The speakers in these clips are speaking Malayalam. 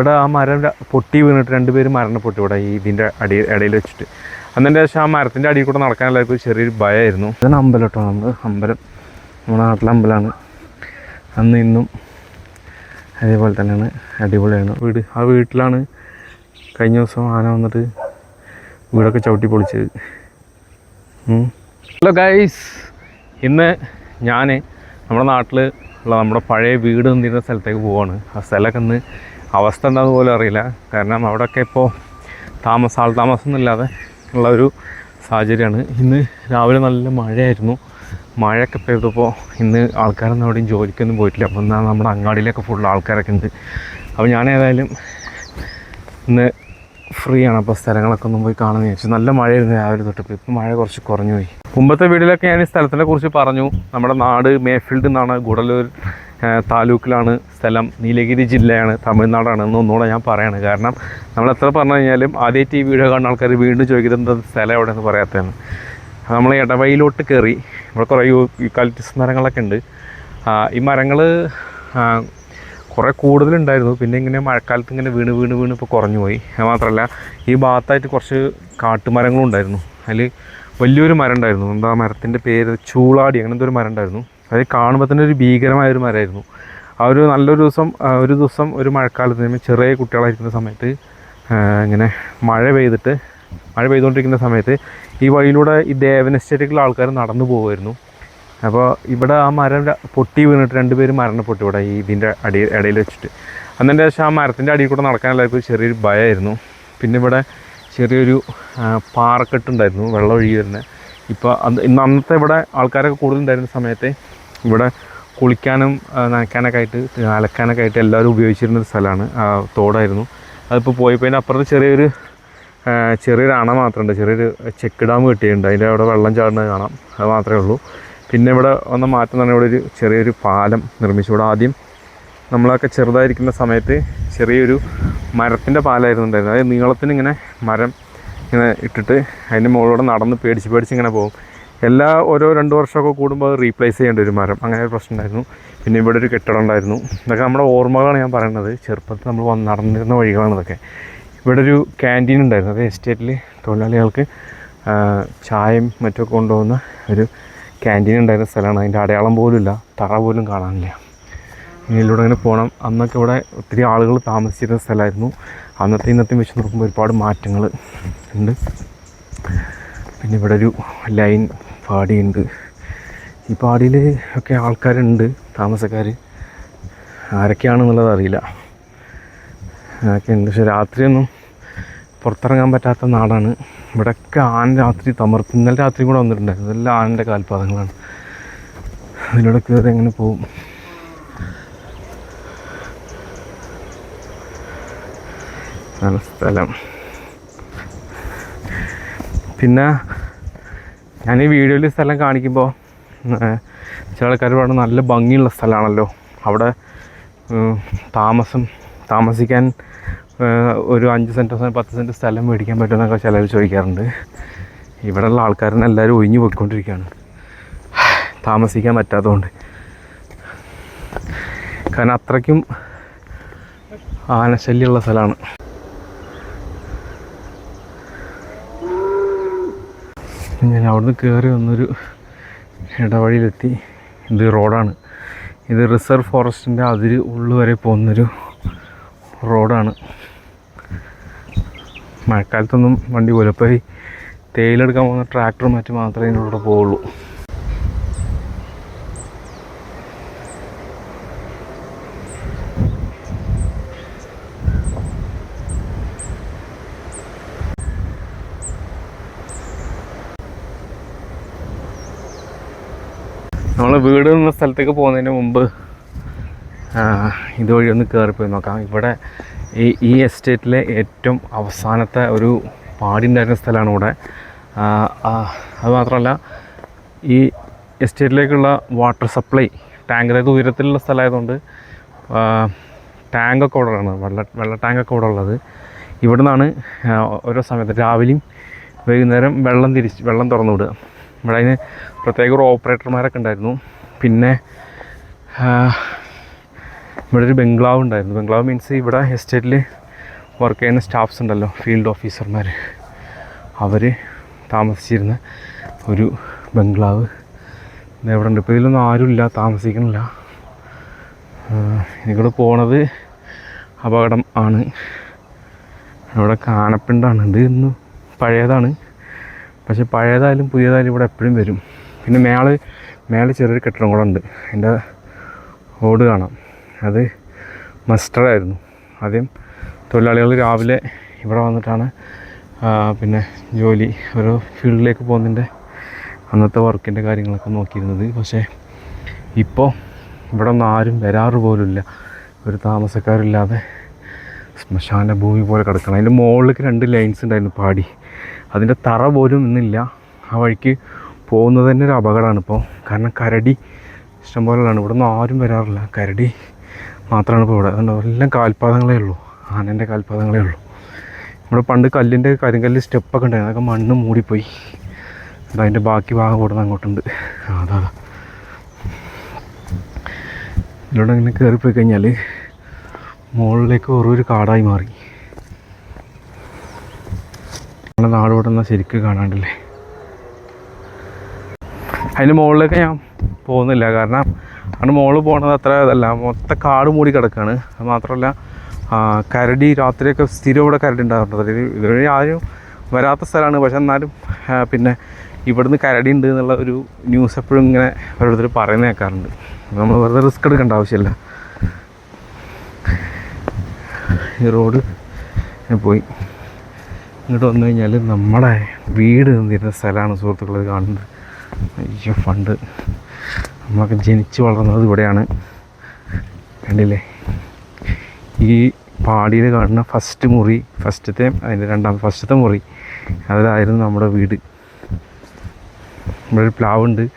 ഇവിടെ ആ മരം പൊട്ടി വീണിട്ട് രണ്ടുപേരും മരണപ്പെട്ടു ഇവിടെ ഈ ഇതിന്റെ അടി ഇടയിൽ വെച്ചിട്ട്. അന്നതിന്റെ ശേഷം ആ മരത്തിന്റെ അടിയിൽ കൂടെ നടക്കാൻ എല്ലാവർക്കും ഒരു ചെറിയൊരു ഭയമായിരുന്നു ഇതാണ് അമ്പലം കേട്ടോ നമ്മൾ അമ്പലം. നമ്മുടെ നാട്ടിലെ അമ്പലമാണ്. അന്ന് ഇന്നും അതേപോലെ തന്നെയാണ്. അടിപൊളിയാണ്. വീട്. ആ വീട്ടിലാണ് കഴിഞ്ഞ ദിവസം ആന വന്നിട്ട് വീടൊക്കെ ചവിട്ടി പൊളിച്ചത്. ഹലോ ഗൈസ് ഇന്ന് ഞാൻ നമ്മുടെ നാട്ടിൽ ഉള്ള നമ്മുടെ പഴയ വീട് നിന്നിരുന്ന സ്ഥലത്തേക്ക് പോവാണ്. ആ സ്ഥലമൊക്കെ ഇന്ന് അവസ്ഥ എന്താണെന്ന് പോലും അറിയില്ല. കാരണം അവിടെയൊക്കെ ഇപ്പോൾ താമസ ആൾ താമസം ഇല്ലാതെ ഉള്ള ഒരു സാഹചര്യമാണ്. ഇന്ന് രാവിലെ നല്ല മഴയായിരുന്നു. മഴയൊക്കെ പെയ്തപ്പോൾ ഇന്ന് ആൾക്കാരൊന്നും എവിടെയും ജോലിക്കൊന്നും പോയിട്ടില്ല. അപ്പോൾ എന്നാൽ നമ്മുടെ അങ്ങാടിയിലൊക്കെ ഫുൾ ആൾക്കാരൊക്കെ ഉണ്ട്. അപ്പോൾ ഞാൻ ഏതായാലും ഇന്ന് ഫ്രീ ആണ് അപ്പോൾ സ്ഥലങ്ങളൊക്കെ ഒന്നും പോയി കാണുന്ന ചോദിച്ചു നല്ല മഴയായിരുന്നു രാവിലെ തൊട്ട് ഇപ്പോൾ മഴ കുറച്ച് കുറഞ്ഞു പോയി. മുമ്പത്തെ വീഡിയോയിലൊക്കെ ഞാൻ ഈ സ്ഥലത്തിനെ കുറിച്ച് പറഞ്ഞു. നമ്മുടെ നാട് മേഫീൽഡ് എന്നാണ് ഗുഡലൂർ താലൂക്കിലാണ് സ്ഥലം. നീലഗിരി ജില്ലയാണ് തമിഴ്നാടാണ് എന്ന് ഒന്നുകൂടെ ഞാൻ പറയാണ്. കാരണം നമ്മൾ എത്ര പറഞ്ഞു കഴിഞ്ഞാലും ആദ്യമായിട്ട് ഈ വീഡിയോ കാണുന്ന ആൾക്കാർ വീണ്ടും ചോദിക്കുന്നത് സ്ഥലം സ്ഥലം എവിടെയെന്ന് പറയാത്തതാണ്. നമ്മൾ ഇടവയിലോട്ട് കയറി. ഇവിടെ കുറേ യൂക്കാലിറ്റിസ് മരങ്ങളൊക്കെ ഉണ്ട്. ഈ മരങ്ങൾ കുറേ കൂടുതലുണ്ടായിരുന്നു. പിന്നെ ഇങ്ങനെ മഴക്കാലത്ത് ഇങ്ങനെ വീണ് വീണ് വീണ് ഇപ്പോൾ കുറഞ്ഞു പോയി അത് മാത്രമല്ല ഈ ഭാഗത്തായിട്ട് കുറച്ച് കാട്ടുമരങ്ങളും ഉണ്ടായിരുന്നു അതിൽ വലിയൊരു മരം ഉണ്ടായിരുന്നു എന്താ മരത്തിന്റെ പേര്? ചൂളാടി. അങ്ങനത്തെ ഒരു മരം ഉണ്ടായിരുന്നു അത് കാണുമ്പോൾ തന്നെ ഒരു ഭീകരമായ ഒരു മരമായിരുന്നു. ആ ഒരു നല്ലൊരു ദിവസം ഒരു ദിവസം ഒരു മഴക്കാലത്ത് ചെറിയ കുട്ടികളായിരിക്കുന്ന സമയത്ത് ഇങ്ങനെ മഴ പെയ്തിട്ട് മഴ പെയ്തുകൊണ്ടിരിക്കുന്ന സമയത്ത് ഈ വഴിയിലൂടെ ഈ ദേവൻ എസ്റ്റേറ്റിലുള്ള ആൾക്കാർ നടന്നു പോകുമായിരുന്നു അപ്പോൾ ഇവിടെ ആ മരം പൊട്ടി വീണിട്ട് രണ്ടുപേരും മരണപ്പെട്ടു ഇവിടെ ഈ ഇതിന്റെ അടി ഇടയിൽ വെച്ചിട്ട്. അന്നതിന്റെ ശേഷം ആ മരത്തിന്റെ അടിയിൽ കൂടെ നടക്കാൻ എല്ലാവർക്കും ചെറിയൊരു ഭയമായിരുന്നു പിന്നെ ഇവിടെ ചെറിയൊരു പാറക്കെട്ടുണ്ടായിരുന്നു വെള്ളം ഒഴുകി വരുന്നത് ഇപ്പോൾ അന്ന് ഇന്ന് അന്നത്തെ ഇവിടെ ആൾക്കാരൊക്കെ കൂടുതലുണ്ടായിരുന്ന സമയത്ത് ഇവിടെ കുളിക്കാനും നനയ്ക്കാനൊക്കെ ആയിട്ട് അലക്കാനൊക്കെ ആയിട്ട് എല്ലാവരും ഉപയോഗിച്ചിരുന്ന ഒരു സ്ഥലമാണ്. തോടായിരുന്നു. അതിപ്പോൾ പോയപ്പോൾ അപ്പുറത്ത് ചെറിയൊരു ചെറിയൊരു അണ മാത്രമുണ്ട്. ചെറിയൊരു ചെക്ക് ഡാം കിട്ടിയിട്ടുണ്ട്. അതിന്റെ അവിടെ വെള്ളം ചാടുന്നത് കാണാം. അത് മാത്രമേ ഉള്ളൂ. പിന്നെ ഇവിടെ ഒന്ന് മാറ്റം പറഞ്ഞാൽ ഇവിടെ ഒരു ചെറിയൊരു പാലം നിർമ്മിച്ചു. ഇവിടെ ആദ്യം നമ്മളൊക്കെ ചെറുതായിരിക്കുന്ന സമയത്ത് ചെറിയൊരു മരത്തിന്റെ പാലമായിരുന്നു ഉണ്ടായിരുന്നത്. അതായത് നീളത്തിന് ഇങ്ങനെ മരം ഇങ്ങനെ ഇട്ടിട്ട് അതിന്റെ മുകളിലൂടെ നടന്ന് പേടിച്ച് പേടിച്ച് ഇങ്ങനെ പോകും. എല്ലാ ഓരോ രണ്ട് വർഷമൊക്കെ കൂടുമ്പോൾ റീപ്ലേസ് ചെയ്യേണ്ട ഒരു മരം. അങ്ങനെ ഒരു പ്രശ്നം ഉണ്ടായിരുന്നു. പിന്നെ ഇവിടെ ഒരു കെട്ടിടം ഉണ്ടായിരുന്നു. ഇതൊക്കെ നമ്മുടെ ഓർമ്മകളാണ് ഞാൻ പറയുന്നത്. ചെറുപ്പത്തിൽ നമ്മൾ വന്ന് നടന്നിരുന്ന വഴികളാണ് ഇതൊക്കെ. ഇവിടെ ഒരു ക്യാന്റീൻ ഉണ്ടായിരുന്നു. അത് എസ്റ്റേറ്റിൽ തൊഴിലാളികൾക്ക് ചായയും മറ്റൊക്കെ കൊണ്ടുപോകുന്ന ഒരു ക്യാന്റീൻ ഉണ്ടായിരുന്ന സ്ഥലമാണ്. അതിന്റെ അടയാളം പോലും ഇല്ല. തറ പോലും കാണാനില്ല. ഇതിലൂടെ അങ്ങനെ പോകണം. അന്നൊക്കെ ഇവിടെ ഒത്തിരി ആളുകൾ താമസിച്ചിരുന്ന സ്ഥലമായിരുന്നു. അന്നത്തെ ഇന്നത്തെയും വെച്ച് നോക്കുമ്പോൾ ഒരുപാട് മാറ്റങ്ങൾ ഉണ്ട്. പിന്നെ ഇവിടെ ഒരു ലൈൻ പാടിയുണ്ട്. ഈ പാടിയിൽ ഒക്കെ ആൾക്കാരുണ്ട് താമസക്കാർ ആരൊക്കെയാണെന്നുള്ളത് അറിയില്ല ഒക്കെ ഉണ്ട് പക്ഷെ രാത്രിയൊന്നും പുറത്തിറങ്ങാൻ പറ്റാത്ത നാടാണ്. ഇവിടെയൊക്കെ ആന രാത്രി തമർത്ത് ഇന്നലെ രാത്രി കൂടെ വന്നിട്ടുണ്ടായിരുന്നു. ഇതെല്ലാം ആനന്റെ കാൽപാദങ്ങളാണ്. അതിലൂടെ കയറി എങ്ങനെ പോവും. നല്ല സ്ഥലം. പിന്നെ ഞാൻ ഈ വീഡിയോയിൽ സ്ഥലം കാണിക്കുമ്പോൾ ചില ആൾക്കാർ പറഞ്ഞു നല്ല ഭംഗിയുള്ള സ്ഥലമാണല്ലോ അവിടെ താമസം താമസിക്കാൻ ഒരു അഞ്ച് സെന്റ് പത്ത് സെന്റ് സ്ഥലം മേടിക്കാൻ പറ്റുമെന്നൊക്കെ ചിലർ ചോദിക്കാറുണ്ട്. ഇവിടെയുള്ള ആൾക്കാരനെ എല്ലാവരും ഒഴിഞ്ഞു പോയിക്കൊണ്ടിരിക്കുകയാണ്. താമസിക്കാൻ പറ്റാത്തതുകൊണ്ട്. കാരണം അത്രയ്ക്കും ആനശല്യമുള്ള സ്ഥലമാണ്. ഞാൻ അവിടുന്ന് കയറി വന്നൊരു ഇടവഴിയിലെത്തി. ഇത് റോഡാണ്. ഇത് റിസർവ് ഫോറസ്റ്റിന്റെ അതിര് ഉള്ളു വരെ പോകുന്നൊരു റോഡാണ്. മഴക്കാലത്തൊന്നും വണ്ടി പോലും ഇപ്പോൾ ഈ തേയിലെടുക്കാൻ പോകുന്ന ട്രാക്ടറും മറ്റും മാത്രമേ ഇതിലൂടെ പോവുള്ളൂ നമ്മൾ വീട് നിന്ന സ്ഥലത്തേക്ക് പോകുന്നതിന് മുമ്പ് ഇതുവഴി ഒന്ന് കയറിപ്പോയി നോക്കാം. ഇവിടെ ഈ ഈ എസ്റ്റേറ്റിലെ ഏറ്റവും അവസാനത്തെ ഒരു പാടി ഉണ്ടായിരുന്ന സ്ഥലമാണ് ഇവിടെ. ആ, ആ, അത് മാത്രമല്ല ഈ എസ്റ്റേറ്റിലേക്കുള്ള വാട്ടർ സപ്ലൈ ടാങ്ക് അതായത് ഉയരത്തിലുള്ള സ്ഥലമായതുകൊണ്ട് ടാങ്കൊക്കെ ഇവിടെ ഉള്ളത് വെള്ള വെള്ള ടാങ്കൊക്കെ ഇവിടെ ഉള്ളത്. ഇവിടെ നിന്നാണ് ഓരോ സമയത്ത് രാവിലെയും വൈകുന്നേരം വെള്ളം തിരിച്ച് വെള്ളം തുറന്നു വിടുക. അതിന് പ്രത്യേക ഒരു ഓപ്പറേറ്റർമാരൊക്കെ ഉണ്ടായിരുന്നു. പിന്നെ ഇവിടെ ഒരു ബംഗ്ലാവ് ഉണ്ടായിരുന്നു. ബംഗ്ലാവ് മീൻസ് ഇവിടെ എസ്റ്റേറ്റിൽ വർക്ക് ചെയ്യുന്ന സ്റ്റാഫ്സ് ഉണ്ടല്ലോ ഫീൽഡ് ഓഫീസർമാർ അവർ താമസിച്ചിരുന്ന ഒരു ബംഗ്ലാവ്. എവിടെ ഉണ്ട് ഇപ്പോൾ ഇതിലൊന്നും ആരുമില്ല താമസിക്കണില്ല. ഇങ്ങോട്ട് പോണത് അപകടം ആണ്. ഇവിടെ കാനപ്പിണ്ടാണ് ഇത് ഇന്ന് പഴയതാണ്. പക്ഷെ പഴയതായാലും പുതിയതായാലും ഇവിടെ എപ്പോഴും വരും. പിന്നെ മേൾ മേളിൽ ചെറിയൊരു കെട്ടിടം കൂടെ ഉണ്ട്. എന്റെ ഓട് കാണാം. അത് മസ്റ്ററായിരുന്നു ആദ്യം തൊഴിലാളികൾ രാവിലെ ഇവിടെ വന്നിട്ടാണ് പിന്നെ ജോലി ഓരോ ഫീൽഡിലേക്ക് പോകുന്നതിന്റെ അന്നത്തെ വർക്കിന്റെ കാര്യങ്ങളൊക്കെ നോക്കിയിരുന്നത്. പക്ഷേ ഇപ്പോൾ ഇവിടെ ഒന്നും ആരും വരാറ് പോലുമില്ല. ഒരു താമസക്കാരില്ലാതെ ശ്മശാന ഭൂമി പോലെ കിടക്കണം. അതിന്റെ മുകളിലേക്ക് രണ്ട് ലൈൻസ് ഉണ്ടായിരുന്നു പാടി. അതിന്റെ തറ പോലും ഇന്നില്ല ആ വഴിക്ക് പോകുന്നത് തന്നെ ഒരു അപകടമാണ് ഇപ്പോൾ. കാരണം കരടി ഇഷ്ടംപോലെയാണ് ഇവിടെ ഒന്നും ആരും വരാറില്ല. കരടി മാത്രമാണ് ഇപ്പോൾ ഇവിടെ. അതുകൊണ്ട് എല്ലാം കാൽപാദങ്ങളേ ഉള്ളൂ. ആനന്റെ കാൽപാദങ്ങളേ ഉള്ളൂ. ഇവിടെ പണ്ട് കല്ലിന്റെ കരിങ്കല്ല് സ്റ്റെപ്പൊക്കെ ഉണ്ടായിരുന്നു. അതൊക്കെ മണ്ണ് മൂടിപ്പോയി. അത് അതിന്റെ ബാക്കി ഭാഗം കൊടുന്ന് അങ്ങോട്ടുണ്ട്. അതാ. ഇതിലൂടെ ഇങ്ങനെ കയറിപ്പോയി കഴിഞ്ഞാൽ മുകളിലേക്ക് ഓരോരു കാടായി മാറി. നമ്മുടെ നാട് ഇവിടെ നിന്നാൽ ശരിക്കും കാണാണ്ടല്ലേ? അതിന് മുകളിലേക്ക് ഞാൻ പോകുന്നില്ല. കാരണം അവിടെ മുകളിൽ പോകുന്നത് അത്ര ഇതല്ല. മൊത്തം കാട് മൂടി കിടക്കുകയാണ് അത് മാത്രമല്ല കരടി രാത്രിയൊക്കെ സ്ഥിരം ഇവിടെ കരടി ഉണ്ടാകുന്നുണ്ട് ഇത് ഇതുവഴി ആരും വരാത്ത സ്ഥലമാണ്. പക്ഷെ എന്നാലും പിന്നെ ഇവിടുന്ന് കരടി ഉണ്ട് എന്നുള്ള ഒരു ന്യൂസ് എപ്പോഴും ഇങ്ങനെ ഓരോരുത്തർ പറയുന്ന കേൾക്കാറുണ്ട്. നമ്മൾ വെറുതെ റിസ്ക് എടുക്കേണ്ട ആവശ്യമില്ല. ഈ റോഡ് പോയി. ഇങ്ങോട്ട് വന്നു കഴിഞ്ഞാൽ നമ്മുടെ വീട് നിന്നിരുന്ന സ്ഥലമാണ് സുഹൃത്തുക്കൾ ഇത് കാണുന്നത്. അയ്യോ ഫണ്ട് നമ്മളൊക്കെ ജനിച്ച് വളർന്നത് ഇവിടെയാണ്. കണ്ടില്ലേ? ഈ പാടിയിൽ കാണുന്ന ഫസ്റ്റ് മുറി ഫസ്റ്റത്തെ അതിന്റെ രണ്ടാം ഫസ്റ്റത്തെ മുറി അതിലായിരുന്നു നമ്മുടെ വീട്. ഇവിടെ ഒരു പ്ലാവുണ്ട്.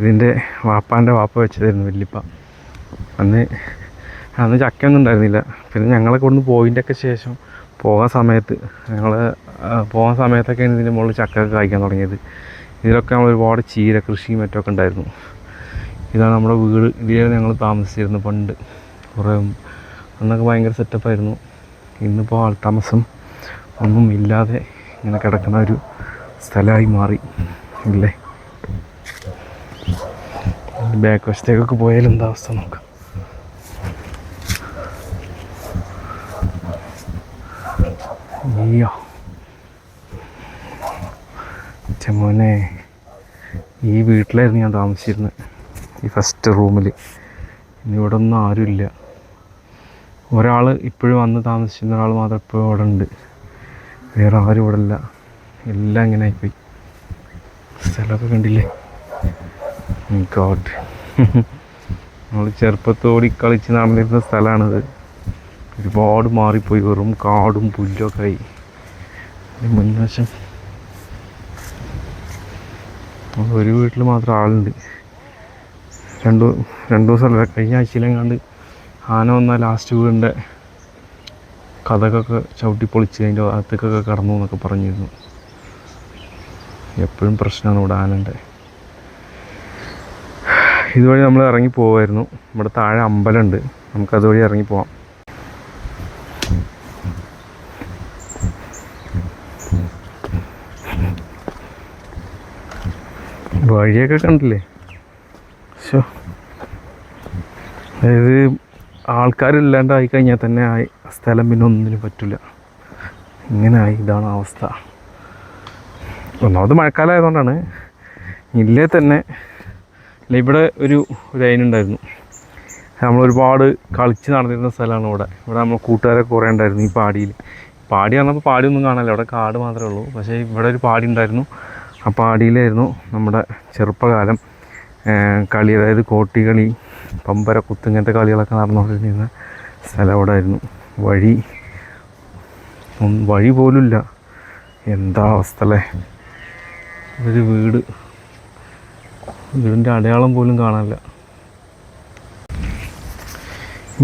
ഇതിന്റെ വാപ്പാന്റെ വാപ്പ വെച്ചതായിരുന്നു വല്യപ്പ. അന്ന് അന്ന് ചക്കയൊന്നും ഉണ്ടായിരുന്നില്ല. പിന്നെ ഞങ്ങളൊക്കെ ഇവിടുന്ന് പോയിന്റെയൊക്കെ ശേഷം പോകാൻ സമയത്ത് ഞങ്ങൾ പോകാൻ സമയത്തൊക്കെ ഇതിന്റെ മുകളിൽ ചക്കയൊക്കെ കായ്ക്കാൻ തുടങ്ങിയത്. ഇതിലൊക്കെ നമ്മൾ ഒരുപാട് ചീര കൃഷിയും മറ്റൊക്കെ ഉണ്ടായിരുന്നു. ഇതാണ് നമ്മുടെ വീട്. ഇതിലാണ് ഞങ്ങൾ താമസിച്ചിരുന്നത് പണ്ട്. കുറേ അന്നൊക്കെ ഭയങ്കര സെറ്റപ്പായിരുന്നു ഇന്നിപ്പോൾ ആൾത്താമസം ഒന്നും ഇല്ലാതെ ഇങ്ങനെ കിടക്കുന്ന ഒരു സ്ഥലമായി മാറി. ഇല്ലേ? ബാക്ക് വശത്തേക്കൊക്കെ പോയാൽ എന്താ അവസ്ഥ നോക്കാം. അയ്യോ ചെമ്മോനെ ഈ വീട്ടിലായിരുന്നു ഞാൻ താമസിച്ചിരുന്നത് ഈ ഫസ്റ്റ് റൂമിൽ ഇനി ഇവിടെ ഒന്നും ആരുമില്ല. ഒരാൾ ഇപ്പോഴും വന്ന് താമസിച്ചിരുന്ന ഒരാൾ മാത്രം ഇപ്പോഴും ഇവിടെ ഉണ്ട് വേറെ ആരും ഇവിടെ ഇല്ല എല്ലാം ഇങ്ങനെ ആയിപ്പോയി. സ്ഥലമൊക്കെ കണ്ടില്ലേ? ഗോഡ് നമ്മൾ ചെറുപ്പത്തോടി കളിച്ച് നടന്നിരുന്ന സ്ഥലമാണിത് ഒരുപാട് മാറിപ്പോയി. വെറും കാടും പുല്ലൊക്കെ ആയി. മുൻവശം ഒരു വീട്ടിൽ മാത്രം ആളുണ്ട്. രണ്ടു രണ്ടു ദിവസം കഴിഞ്ഞ ആഴ്ചയിലെങ്ങാണ്ട് ആന വന്ന ലാസ്റ്റ് വീടിന്റെ കഥകൊക്കെ ചവിട്ടി പൊളിച്ച് അതിന്റെ അകത്തേക്കൊക്കെ കടന്നു എന്നൊക്കെ പറഞ്ഞിരുന്നു. എപ്പോഴും പ്രശ്നമാണ് ഇവിടെ ആനന്റെ. ഇതുവഴി നമ്മൾ ഇറങ്ങി പോവായിരുന്നു. ഇവിടെ താഴെ അമ്പലമുണ്ട്. നമുക്കതുവഴി ഇറങ്ങി പോവാം. വഴിയൊക്കെ കണ്ടില്ലേ? ശോ അതായത് ആൾക്കാരില്ലാണ്ടായി കഴിഞ്ഞാൽ തന്നെ ആയി സ്ഥലം പിന്നെ ഒന്നിനും പറ്റില്ല ഇങ്ങനെ ആയി ഇതാണ് അവസ്ഥ. ഒന്നാമത് മഴക്കാലമായതുകൊണ്ടാണ് ഇല്ലേ തന്നെ. ഇവിടെ ഒരു ലൈനുണ്ടായിരുന്നു നമ്മൾ ഒരുപാട് കളിച്ച് നടന്നിരുന്ന സ്ഥലമാണ് ഇവിടെ. ഇവിടെ നമ്മൾ കൂട്ടുകാരെ കുറേ ഉണ്ടായിരുന്നു ഈ പാടിയിൽ. പാടി പറഞ്ഞപ്പോൾ പാടിയൊന്നും കാണാനില്ല. അവിടെ കാട് മാത്രമേ ഉള്ളൂ. പക്ഷേ ഇവിടെ ഒരു പാടി ഉണ്ടായിരുന്നു. ആ പാടിയിലായിരുന്നു നമ്മുടെ ചെറുപ്പകാലം കളി അതായത് കോട്ടികളി പമ്പര കുത്ത് ഇങ്ങനത്തെ കളികളൊക്കെ നടന്നുകൊണ്ടിരുന്ന സ്ഥലം അവിടെ ആയിരുന്നു വഴി വഴി പോലുമില്ല. എന്താ അവസ്ഥ അല്ലേ? ഒരു വീട്. വീടിന്റെ അടയാളം പോലും കാണാനില്ല.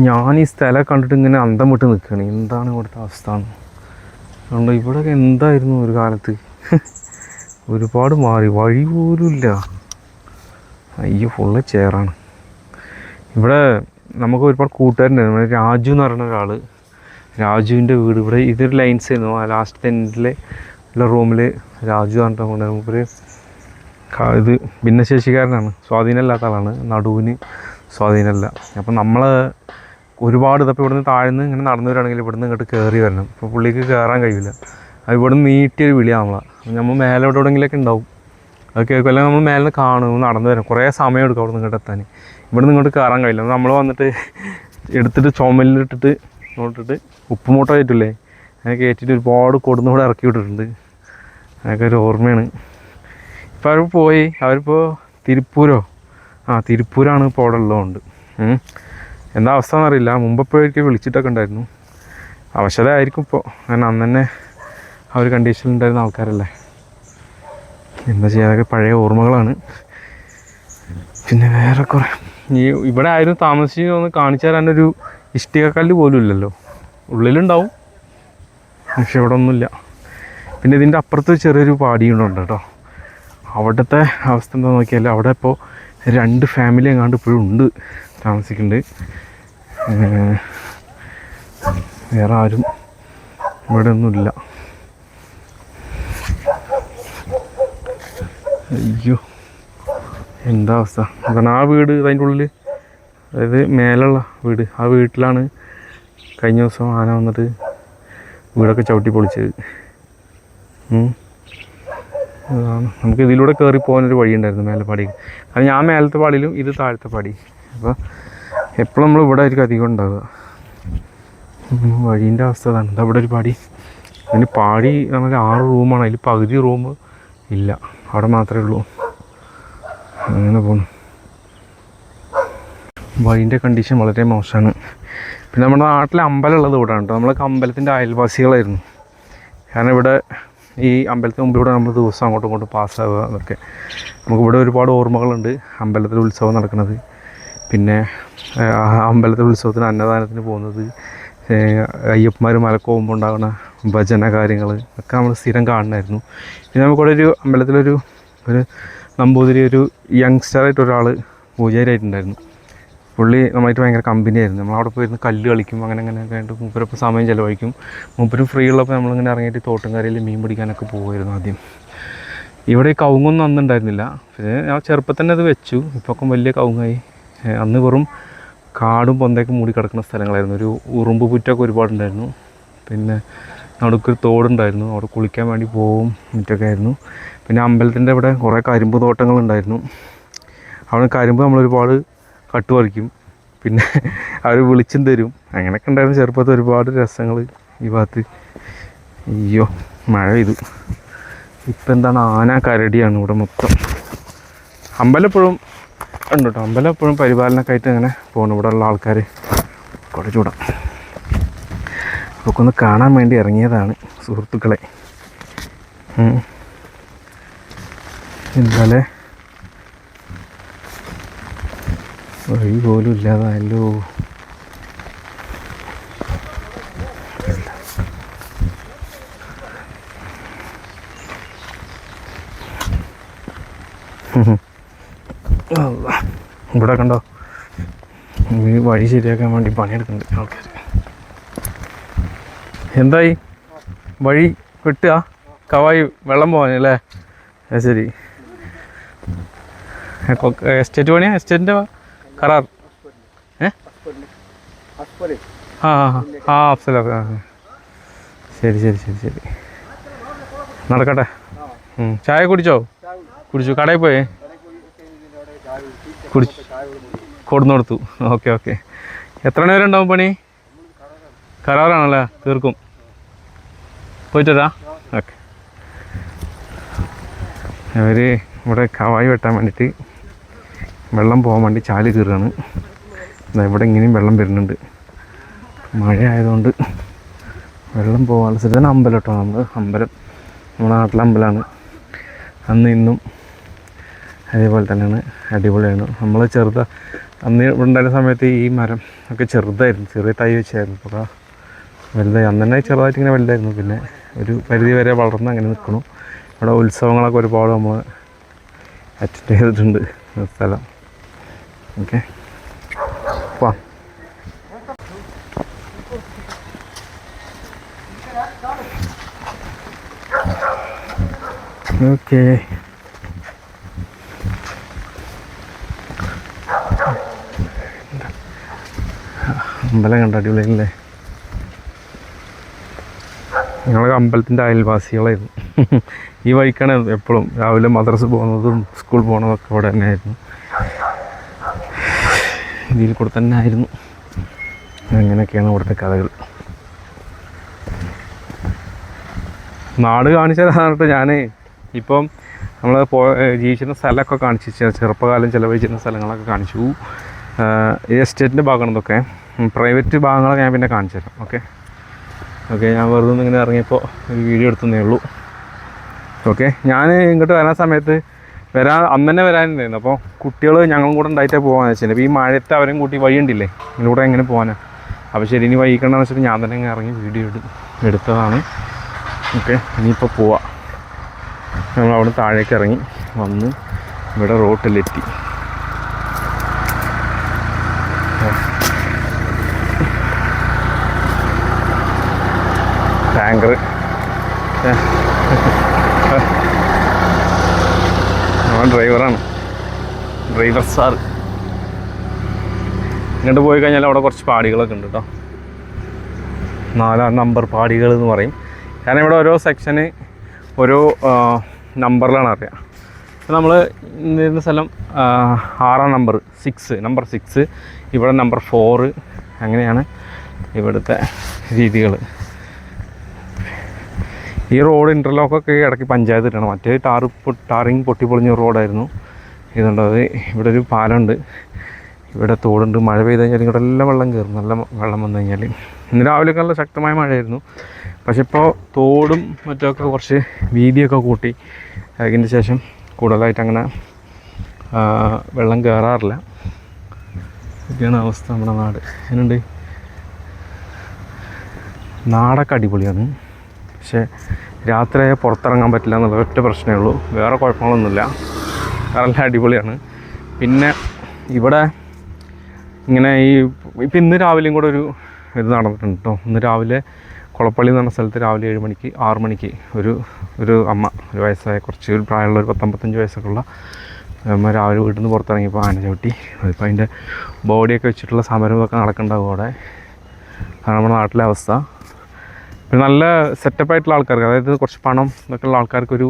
ഞാൻ ഈ സ്ഥലം കണ്ടിട്ട് ഇങ്ങനെ അന്തം വിട്ട് നിൽക്കുകയാണ്. എന്താണ് ഇവിടുത്തെ അവസ്ഥ? അതുകൊണ്ട് ഇവിടെയൊക്കെ എന്തായിരുന്നു ഒരു കാലത്ത്? ഒരുപാട് മാറി. വഴി പോലും ഇല്ല അയ്യോ ഫുള്ള് ചെയറാണ് ഇവിടെ നമുക്ക് ഒരുപാട് നമ്മുടെ രാജു എന്ന് പറയുന്ന ഒരാൾ രാജുവിന്റെ വീട്. ഇവിടെ ഇതൊരു ലൈൻസ് ആയിരുന്നു. ആ ലാസ്റ്റ് എൻഡിലെ ഉള്ള റൂമിൽ രാജു പറഞ്ഞിട്ട് കൊണ്ട് മൂപ്പര് ഇത് ഭിന്നശേഷിക്കാരനാണ്. സ്വാധീനമില്ലാത്ത ആളാണ്. നടുവിന് സ്വാധീനമല്ല. അപ്പം നമ്മൾ ഒരുപാട് ഇതപ്പോൾ ഇവിടുന്ന് താഴ്ന്ന് ഇങ്ങനെ നടന്നു വരികയാണെങ്കിൽ ഇവിടുന്ന് ഇങ്ങോട്ട് കയറി വരണം. അപ്പോൾ പുള്ളിക്ക് കയറാൻ കഴിയില്ല. അത് നിന്ന് നീട്ടിയൊരു വിളിയാണ് നമ്മളെ. നമ്മൾ മേലെ ഇവിടെ എവിടെയെങ്കിലൊക്കെ ഉണ്ടാവും. അത് കേൾക്കുമല്ലോ നമ്മൾ മേലെ നിന്ന് കാണും. നടന്നു വരും. കുറേ സമയം എടുക്കും അവിടെ നിന്ന് എത്താൻ. ഇവിടെ നിങ്ങോട്ട് കയറാൻ കഴിയില്ല. നമ്മൾ വന്നിട്ട് എടുത്തിട്ട് ചുമലിലിട്ടിട്ട് നോട്ടിട്ട് ഉപ്പുമൂട്ട കയറ്റില്ലേ അങ്ങനെ കയറ്റിയിട്ട് ഒരുപാട് കൊടുന്ന് കൂടെ ഇറക്കി വിട്ടിട്ടുണ്ട്. അതൊക്കെ ഒരു ഓർമ്മയാണ്. ഇപ്പോൾ അവർ പോയി. അവരിപ്പോൾ തിരുപ്പൂരോ? ആ തിരുപ്പൂരാണ് ഇപ്പോൾ അവിടെ ഉള്ളതുകൊണ്ട്. എന്താ അവസ്ഥ എന്നറിയില്ല. മുമ്പപ്പോഴേക്ക് വിളിച്ചിട്ടൊക്കെ ഉണ്ടായിരുന്നു. അവശത ആയിരിക്കും ഇപ്പോൾ ഞാൻ അന്ന് തന്നെ ആ ഒരു കണ്ടീഷനിൽ ഉണ്ടായിരുന്ന ആൾക്കാരല്ലേ? എന്താ ചെയ്യുക അതൊക്കെ പഴയ ഓർമ്മകളാണ്. പിന്നെ വേറെ കുറേ ഈ ഇവിടെ ആയിരുന്നു താമസിച്ച് ഒന്ന് കാണിച്ചു തരാനൊരു ഇഷ്ടികക്കല്ല് പോലും ഇല്ലല്ലോ. ഉള്ളിലുണ്ടാവും പക്ഷെ ഇവിടെ ഒന്നുമില്ല പിന്നെ ഇതിന്റെ അപ്പുറത്ത് ചെറിയൊരു പാടിയുണ്ട് കേട്ടോ. അവിടുത്തെ അവസ്ഥ എന്താ നോക്കിയാൽ അവിടെ ഇപ്പോൾ രണ്ട് ഫാമിലി എങ്ങാണ്ട് ഇപ്പോഴും ഉണ്ട് താമസിക്കുന്നുണ്ട് വേറെ ആരും ഇവിടെ ഒന്നുമില്ല അയ്യോ എന്താ അവസ്ഥ? കാരണം ആ വീട് അതിന്റെ ഉള്ളിൽ അതായത് മേലുള്ള വീട്. ആ വീട്ടിലാണ് കഴിഞ്ഞ ദിവസം ആന വന്നിട്ട് വീടൊക്കെ ചവിട്ടി പൊളിച്ചത്. അതാണ്. നമുക്ക് ഇതിലൂടെ കയറി പോകാനൊരു വഴിയുണ്ടായിരുന്നു പാടി കാരണം ഞാൻ മേലത്തെ പാടിയിലും ഇത് താഴത്തെ പാടി. അപ്പോൾ എപ്പോഴും നമ്മൾ ഇവിടെ ആയിരിക്കും അധികം ഉണ്ടാവുക. വഴീന്റെ അവസ്ഥ അതാണ്. ഇതാ ഇവിടെ ഒരു പാടി. അതിന് പാടി നമുക്ക് ആറ് റൂമാണ്. അതിൽ പകുതി റൂം ഇല്ല. അവിടെ മാത്രമേ ഉള്ളൂ. അങ്ങനെ പോണു. വഴിന്റെ കണ്ടീഷൻ വളരെ മോശമാണ്. പിന്നെ നമ്മുടെ നാട്ടിൽ അമ്പലം ഉള്ളത് ഇവിടെ കേട്ടോ. നമ്മളൊക്കെ അമ്പലത്തിന്റെ അയൽവാസികളായിരുന്നു. കാരണം ഇവിടെ ഈ അമ്പലത്തിന് മുമ്പിലൂടെ നമ്മൾ ദിവസം അങ്ങോട്ടും ഇങ്ങോട്ടും പാസ്സാവുക എന്നൊക്കെ. നമുക്ക് ഇവിടെ ഒരുപാട് ഓർമ്മകളുണ്ട് അമ്പലത്തിൽ ഉത്സവം നടക്കുന്നത്. പിന്നെ അമ്പലത്തിൽ ഉത്സവത്തിന് അന്നദാനത്തിന് പോകുന്നത് അയ്യപ്പന്മാർ മലക്കോമ്പുണ്ടാകുന്ന ഭജന കാര്യങ്ങൾ ഒക്കെ നമ്മൾ സ്ഥിരം കാണണമായിരുന്നു പിന്നെ നമുക്കിവിടെ ഒരു അമ്പലത്തിലൊരു ഒരു നമ്പൂതിരി ഒരു യങ്സ്റ്ററായിട്ട് ഒരാൾ പൂജാരിയായിട്ടുണ്ടായിരുന്നു. പുള്ളി നമ്മളായിട്ട് ഭയങ്കര കമ്പനിയായിരുന്നു. നമ്മളവിടെ പോയിരുന്ന് കല്ല് കളിക്കും അങ്ങനെ അങ്ങനെ ഒക്കെ ആയിട്ട് മൂപ്പരൊപ്പം സമയം ചിലവഴിക്കും. മൂപ്പരും ഫ്രീ ഉള്ളപ്പോൾ നമ്മളിങ്ങനെ ഇറങ്ങിയിട്ട് തോട്ടുംകരയിൽ മീൻ പിടിക്കാനൊക്കെ പോകുമായിരുന്നു ആദ്യം. ഇവിടെ കവുങ്ങൊന്നും അന്നുണ്ടായിരുന്നില്ല പിന്നെ ഞാൻ ചെറുപ്പത്തിൽ തന്നെ അത് വെച്ചു. ഇപ്പൊക്കെ വലിയ കവുങ്ങായി. അന്ന് വെറും കാടും പൊന്തയൊക്കെ മൂടി കിടക്കുന്ന സ്ഥലങ്ങളായിരുന്നു. ഒരു ഉറുമ്പ് പുറ്റൊക്കെ ഒരുപാടുണ്ടായിരുന്നു. പിന്നെ നടുക്കൊരു തോടുണ്ടായിരുന്നു. അവിടെ കുളിക്കാൻ വേണ്ടി പോവും മറ്റൊക്കെ ആയിരുന്നു. പിന്നെ അമ്പലത്തിന്റെ അവിടെ കുറേ കരിമ്പ് തോട്ടങ്ങളുണ്ടായിരുന്നു അവിടെ കരിമ്പ് നമ്മൾ ഒരുപാട് കട്ട് പറിക്കും. പിന്നെ അവർ വിളിച്ചും തരും. അങ്ങനെയൊക്കെ ഉണ്ടായിരുന്നു ചെറുപ്പത്തിൽ ഒരുപാട് രസങ്ങൾ ഈ ഭാഗത്ത്. അയ്യോ മഴ പെയ്തു. ഇപ്പം എന്താണ്? ആന കരടിയാണ് ഇവിടെ മൊത്തം. അമ്പലം എപ്പോഴും ഉണ്ട് കേട്ടോ. അമ്പലം എപ്പോഴും പരിപാലനമൊക്കെ ആയിട്ട് അങ്ങനെ പോകണം ഇവിടെ ഉള്ള ആൾക്കാർ കുറച്ച് ചൂടാം. ഒക്കെ ഒന്ന് കാണാൻ വേണ്ടി ഇറങ്ങിയതാണ് സുഹൃത്തുക്കളെ ഇന്നലെ വഴി പോലും ഇല്ലാതായല്ലോ. ഇവിടെ കണ്ടോ വഴി ശരിയാക്കാൻ വേണ്ടി പണിയെടുക്കുന്നുണ്ട് ആൾക്കാർ എന്തായി? വഴി വെട്ടുക. കവായി വെള്ളം പോകാനല്ലേ ശരി. എസ്റ്റേറ്റ് പണിയാ? എസ്റ്റേറ്റിന്റെ കരാർ. ഏ? ആ ആ, ആ. ശരി ശരി ശരി ശരി. നടക്കട്ടെ. ചായ കുടിച്ചോ? കുടിച്ചു. കടയിൽ പോയേ? കുടിച്ചു കൊടുന്നു കൊടുത്തു. Okay okay. എത്ര നേരം ഉണ്ടാവും പണി? കരാറാണല്ലേ? തീർക്കും. പോയിട്ട് വരാം ഓക്കെ. അവർ ഇവിടെ കവായി വെട്ടാൻ വേണ്ടിയിട്ട് വെള്ളം പോകാൻ വേണ്ടി ചാൽ കീറുകയാണ്. ഇവിടെ ഇങ്ങനെയും വെള്ളം വരുന്നുണ്ട്. മഴ ആയതുകൊണ്ട് വെള്ളം പോകാനുള്ള സ്ഥിതി അമ്പലം കേട്ടോ നമ്മൾ അമ്പലം നമ്മുടെ നാട്ടിലെ അമ്പലമാണ്. അന്ന് ഇന്നും അതേപോലെ തന്നെയാണ്. അടിപൊളിയാണ്. നമ്മൾ ചെറുത അന്ന് ഇവിടെ ഉണ്ടായിരുന്ന സമയത്ത് ഈ മരം ഒക്കെ ചെറുതായിരുന്നു. ചെറിയ തൈ വെച്ചായിരുന്നു. ഇപ്പോൾ ദാ വലുതായി. അന്ന് തന്നെ ചെറുതായിട്ട് ഇങ്ങനെ വലുതായിരുന്നു. പിന്നെ ഒരു പരിധി വരെ വളർന്ന് അങ്ങനെ നിൽക്കണം ഇവിടെ ഉത്സവങ്ങളൊക്കെ ഒരുപാട് നമ്മൾ അറ്റൻഡ് ചെയ്തിട്ടുണ്ട് സ്ഥലം. ഓക്കെ. പോവാം ഓക്കെ. അമ്പലം കണ്ട അടിപൊളിയല്ലേ ഞങ്ങളൊക്കെ അമ്പലത്തിന്റെ അയൽവാസികളായിരുന്നു. ഈ വഴിക്കാണ് എപ്പോഴും രാവിലെ മദ്രസ് പോകുന്നതും സ്കൂൾ പോകുന്നതൊക്കെ ഇവിടെ തന്നെയായിരുന്നു. ഇതിൽ കൂടെ തന്നെ ആയിരുന്നു. അങ്ങനെയൊക്കെയാണ് ഇവിടുത്തെ കഥകൾ. നാട് കാണിച്ചു തരാനായിട്ട് ഞാൻ ഇപ്പം നമ്മൾ പോ ജീവിച്ചിരുന്ന സ്ഥലമൊക്കെ കാണിച്ചു ചെറുപ്പകാലം ചിലവഴിച്ചിരുന്ന സ്ഥലങ്ങളൊക്കെ കാണിച്ചു. ഈ എസ്റ്റേറ്റിന്റെ ഭാഗമാണ് ഇതൊക്കെ പ്രൈവറ്റ് ഭാഗങ്ങളൊക്കെ ഞാൻ പിന്നെ കാണിച്ചു തരാം. ഓക്കെ? ഓക്കെ ഞാൻ വെറുതെ ഇങ്ങനെ ഇറങ്ങിയപ്പോൾ ഒരു വീഡിയോ എടുത്തതേ ഉള്ളൂ. ഓക്കെ ഞാൻ ഇങ്ങോട്ട് വരാൻ സമയത്ത് വരാൻ അന്ന് തന്നെ വരാനുണ്ടായിരുന്നു. അപ്പോൾ കുട്ടികൾ ഞങ്ങളും കൂടെ ഉണ്ടായിട്ടേ പോകാമെന്ന് വെച്ചാൽ അപ്പോൾ ഈ മഴയത്ത് അവരും കൂട്ടി വഴി ഉണ്ടില്ലേ? ഇതിലൂടെ എങ്ങനെ പോകാനാണ് അപ്പോൾ ശരി ഇനി വൈകിക്കണ്ടെന്ന് വെച്ചിട്ട് ഞാൻ തന്നെ ഇങ്ങനെ ഇറങ്ങി വീഡിയോ എടു എടുത്തതാണ്. ഓക്കെ ഇനിയിപ്പോൾ പോവാം. നമ്മൾ അവിടെ താഴേക്ക് ഇറങ്ങി വന്ന് ഇവിടെ റോട്ടിലെത്തി. ടാങ്കർ നമ്മൾ ഡ്രൈവറാണ്. ഡ്രൈവർ സാർ ഇങ്ങോട്ട് പോയി കഴിഞ്ഞാൽ അവിടെ കുറച്ച് പാടികളൊക്കെ ഉണ്ട് കേട്ടോ നാലാം നമ്പർ പാടികൾ എന്ന് പറയും. കാരണം ഇവിടെ ഓരോ സെക്ഷന് ഓരോ നമ്പറിലാണ് അറിയുക നമ്മൾ നിന്ന സ്ഥലം ആറാം നമ്പർ സിക്സ് നമ്പർ സിക്സ് ഇവിടെ നമ്പർ ഫോറ് അങ്ങനെയാണ് ഇവിടുത്തെ രീതികൾ ഈ റോഡ് ഇന്റർലോക്കൊക്കെ ഇടയ്ക്ക് പഞ്ചായത്ത് ഇട്ടണം മറ്റേ ടാർ ടാറിങ് പൊട്ടിപ്പൊളിഞ്ഞ റോഡായിരുന്നു. ഇതുണ്ട് അത് ഇവിടെ ഒരു പാലമുണ്ട്. ഇവിടെ തോടുണ്ട്. മഴ പെയ്ത് കഴിഞ്ഞാൽ ഇവിടെ എല്ലാം വെള്ളം കയറും. നല്ല വെള്ളം വന്നു കഴിഞ്ഞാൽ ഇന്ന് രാവിലെയൊക്കെ നല്ല ശക്തമായ മഴയായിരുന്നു. പക്ഷെ ഇപ്പോൾ തോടും മറ്റൊക്കെ കുറച്ച് വീതിയൊക്കെ കൂട്ടി. അതിന് ശേഷം കൂടുതലായിട്ട് അങ്ങനെ വെള്ളം കയറാറില്ല. ഇതൊക്കെയാണ് അവസ്ഥ നമ്മുടെ നാട്. അതിനുണ്ട് നാടൊക്കെ അടിപൊളിയാണ്. പക്ഷേ രാത്രിയായ പുറത്തിറങ്ങാൻ പറ്റില്ല എന്നുള്ള ഒറ്റ പ്രശ്നമേ ഉള്ളൂ. വേറെ കുഴപ്പങ്ങളൊന്നുമില്ല. നല്ല അടിപൊളിയാണ്. പിന്നെ ഇവിടെ ഇങ്ങനെ ഈ ഇപ്പം ഇന്ന് രാവിലെയും കൂടെ ഒരു ഇത് നടന്നിട്ടുണ്ട് കേട്ടോ ഇന്ന് രാവിലെ കുളപ്പള്ളി എന്ന് പറഞ്ഞ സ്ഥലത്ത് രാവിലെ ഏഴ് മണിക്ക് ആറ് മണിക്ക് ഒരു ഒരു അമ്മ ഒരു വയസ്സായ കുറച്ച് ഒരു പ്രായമുള്ള ഒരു പത്തൊമ്പത്തഞ്ച് വയസ്സൊക്കെ ഉള്ള അമ്മ രാവിലെ വീട്ടിൽ നിന്ന് പുറത്തിറങ്ങിയപ്പോൾ ആന ചവിട്ടി. അതിപ്പോൾ അതിന്റെ ബോഡിയൊക്കെ വെച്ചിട്ടുള്ള സമരമൊക്കെ നടക്കുന്നുണ്ടാവും അവിടെ. നമ്മുടെ നാട്ടിലെ അവസ്ഥ. പിന്നെ നല്ല സെറ്റപ്പ് ആയിട്ടുള്ള ആൾക്കാർക്ക് അതായത് കുറച്ച് പണം ഇതൊക്കെ ഉള്ള ആൾക്കാർക്ക് ഒരു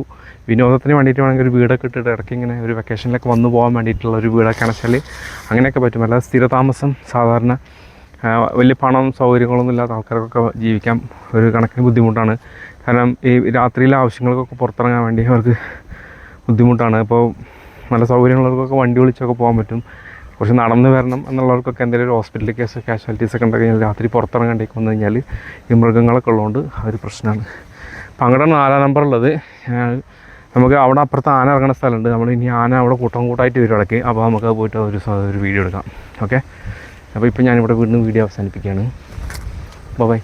വിനോദത്തിന് വേണ്ടിയിട്ട് വേണമെങ്കിൽ ഒരു വീടൊക്കെ ഇട്ടിട്ട് ഇടയ്ക്ക് ഇങ്ങനെ ഒരു വെക്കേഷനിലൊക്കെ വന്നു പോകാൻ വേണ്ടിയിട്ടുള്ള ഒരു വീടൊക്കെ വെച്ചാൽ അങ്ങനെയൊക്കെ പറ്റും. അല്ലാതെ സ്ഥിരതാമസം സാധാരണ വലിയ പണം സൗകര്യങ്ങളൊന്നും ഇല്ലാത്ത ആൾക്കാർക്കൊക്കെ ജീവിക്കാൻ ഒരു കണക്കിന് ബുദ്ധിമുട്ടാണ്. കാരണം ഈ രാത്രിയിലെ ആവശ്യങ്ങൾക്കൊക്കെ പുറത്തിറങ്ങാൻ വേണ്ടി അവർക്ക് ബുദ്ധിമുട്ടാണ്. അപ്പോൾ നല്ല സൗകര്യമുള്ളവർക്കൊക്കെ വണ്ടി വിളിച്ചൊക്കെ പോകാൻ പറ്റും. കുറച്ച് നടന്ന് വരണം എന്നുള്ളവർക്കൊക്കെ എന്തെങ്കിലും ഒരു ഹോസ്പിറ്റൽ കേസ് കാഷ്വാലിറ്റീസ് ഒക്കെ ഉണ്ടെങ്കിൽ രാത്രി പുറത്തിറങ്ങണ്ടേക്ക് വന്നു കഴിഞ്ഞാൽ ഈ മൃഗങ്ങളൊക്കെ ഉള്ളതുകൊണ്ട് അതൊരു പ്രശ്നമാണ്. അപ്പം അങ്ങോട്ട് നാലാം ഞാൻ നമുക്ക് അവിടെ അപ്പുറത്ത് ആന ഇറങ്ങുന്ന സ്ഥലമുണ്ട്. നമ്മൾ ഇനി ആന അവിടെ കൂട്ടം കൂട്ടായിട്ട് വരും ഇടയ്ക്ക്. അപ്പോൾ നമുക്ക് പോയിട്ട് ഒരു ഒരു വീഡിയോ എടുക്കാം. ഓക്കെ അപ്പോൾ ഇപ്പം ഞാനിവിടെ വീണ്ടും വീഡിയോ അവസാനിപ്പിക്കുകയാണ്. ബൈ